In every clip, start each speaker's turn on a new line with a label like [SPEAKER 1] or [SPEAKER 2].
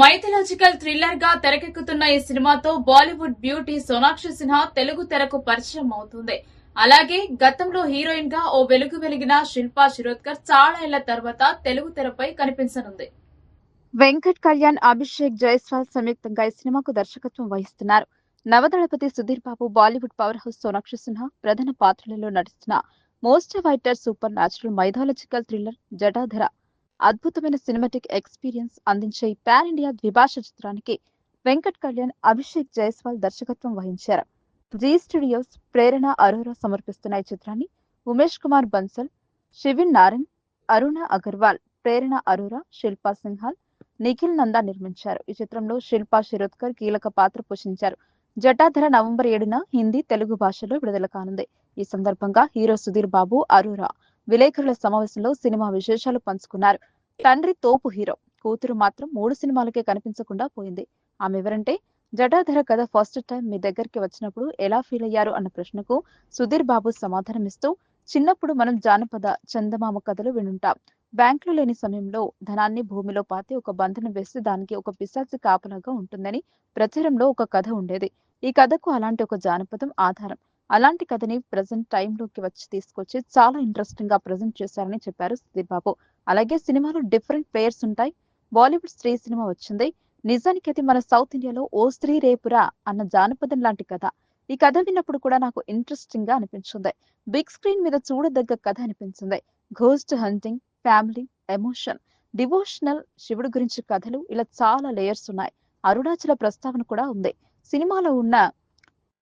[SPEAKER 1] Mythological థ్రిల్లర్గా తెరకెక్కుతున్న ఈ సినిమాతో బాలీవుడ్ బ్యూటీ సోనాక్షి సిన్హా తెలుగు తెరకు పరిచయం అవుతుంది. అలాగే గతంలో హీరోయిన్గా ఓ వెలుగు వెలిగిన శిల్పా శిరోద్కర్ చాలా ఏళ్ళ తర్వాత తెలుగు తెరపై కనిపించనుంది.
[SPEAKER 2] వెంకట్ కళ్యాణ్ అభిషేక్ జైస్వాల్ సంయుక్తంగా ఈ సినిమాకు దర్శకత్వం వహిస్తున్నారు. నవదళపతి సుధీర్ బాబు బాలీవుడ్ పవర్ హౌస్ సోనాక్షి సిన్హా ప్రధాన పాత్రలలో నటిస్తున్న most awaited super natural mythological thriller Jatadhara. అద్భుతమైన సినిమాటిక్ ఎక్స్పీరియన్స్ అందించే ఈ పాన్ ఇండియా ద్విభాష చిత్రానికి వెంకట్ కళ్యాణ్ అభిషేక్ జైస్వాల్ దర్శకత్వం వహించారు. జీ స్టూడియోస్ ప్రేరణ అరోరా సమర్పిస్తున్న ఈ చిత్రాన్ని ఉమేష్ కుమార్ బన్సల్ శివిన్ నారాయణ్ అరుణ అగర్వాల్ ప్రేరణ అరోరా శిల్పా సింహాల్ నిఖిల్ నందా నిర్మించారు. ఈ చిత్రంలో శిల్పా శిరోద్కర్ కీలక పాత్ర పోషించారు. జటాధర నవంబర్ ఏడున హిందీ తెలుగు భాషలో విడుదల కానుంది. ఈ సందర్భంగా హీరో సుధీర్ బాబు అరోరా విలేకరుల సమావేశంలో సినిమా విశేషాలు పంచుకున్నారు. తండ్రి తోపు హీరో. కూతురు మాత్రం మూడు సినిమాలకే కనిపించకుండా పోయింది. ఆమె ఎవరంటే జటాధర కథ ఫస్ట్ టైం మీ దగ్గరికి వచ్చినప్పుడు ఎలా ఫీల్ అయ్యారు అన్న ప్రశ్నకు సుధీర్ బాబు సమాధానమిస్తూ చిన్నప్పుడు మనం జానపద చందమామ కథలు వినుంటాం. బ్యాంకులు లేని సమయంలో ధనాన్ని భూమిలో పాతి ఒక బంధనం వేస్తే దానికి ఒక పిశాచి కాపలాగా ఉంటుందని ప్రచారంలో ఒక కథ ఉండేది. ఈ కథకు అలాంటి ఒక జానపదం ఆధారం. అలాంటి కథని ప్రజెంట్ టైంలోకి వచ్చి తీసుకొచ్చి చాలా ఇంట్రెస్టింగ్గా ప్రజెంట్ చేశారని చెప్పారు సుధీర్ బాబు. అలాగే సినిమాలో డిఫరెంట్ ప్లేయర్స్ ఉంటాయి. బాలీవుడ్ స్త్రీ సినిమా వచ్చింది. నిజానికి అది మన సౌత్ ఇండియాలో ఓ స్త్రీ రేపురా అన్న జానపదం లాంటి కథ. ఈ కథ విన్నప్పుడు కూడా నాకు ఇంట్రెస్టింగ్గా అనిపించింది. బిగ్ స్క్రీన్ మీద చూడదగ్గ కథ అనిపించింది. Ghost hunting family emotion. Devotional శివుడు గురించి కథలు ఇలా చాలా లేయర్స్ ఉన్నాయి. అరుణాచల ప్రస్తావన కూడా ఉంది. సినిమాలో ఉన్న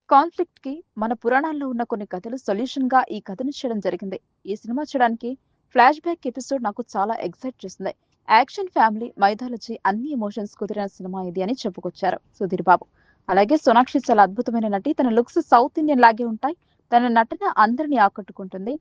[SPEAKER 2] కాన్ఫ్లిక్ట్కి మన పురాణాల్లో ఉన్న కొన్ని కథలు సొల్యూషన్గా ఈ కథను చేయడం జరిగింది. ఈ సినిమా చేయడానికి ఫ్లాష్ బ్యాక్ ఎపిసోడ్ నాకు చాలా ఎక్సైట్ చేసింది. యాక్షన్ ఫ్యామిలీ మైథాలజీ అన్ని ఎమోషన్స్ కుదిరిన సినిమా ఇది అని చెప్పుకొచ్చారు సుధీర్ బాబు. అలాగే సోనాక్షి చాలా అద్భుతమైన నటి. తన లుక్స్ సౌత్ ఇండియన్ లాగే ఉంటాయి. తన నటన అందరినీ ఆకట్టుకుంటుంది.